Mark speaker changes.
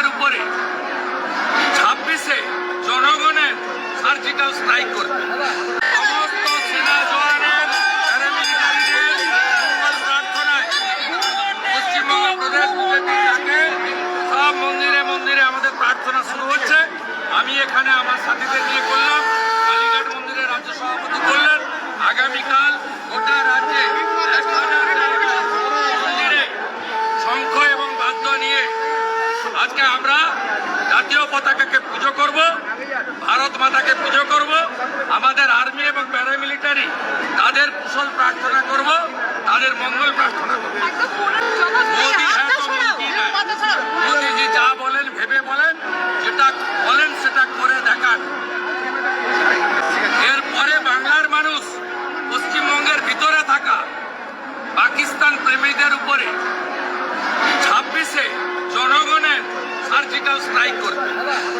Speaker 1: ইন্ডিয়ার উপরে ছাব্বিশে জনগণের সার্জিক্যাল স্ট্রাইক করবে প্রার্থনায় পশ্চিমবঙ্গ সব মন্দিরে মন্দিরে আমাদের প্রার্থনা শুরু হচ্ছে। আমি এখানে আমার সাথীদের নিয়ে করলাম আজকে আমরা জাতীয় পতাকাকে পুজো করব, ভারত মাতাকে পুজো করব, আমাদের আর্মি এবং প্যারামিলিটারি তাদের কুশল প্রার্থনা করব। সার্জিক্যাল স্ট্রাইক করবে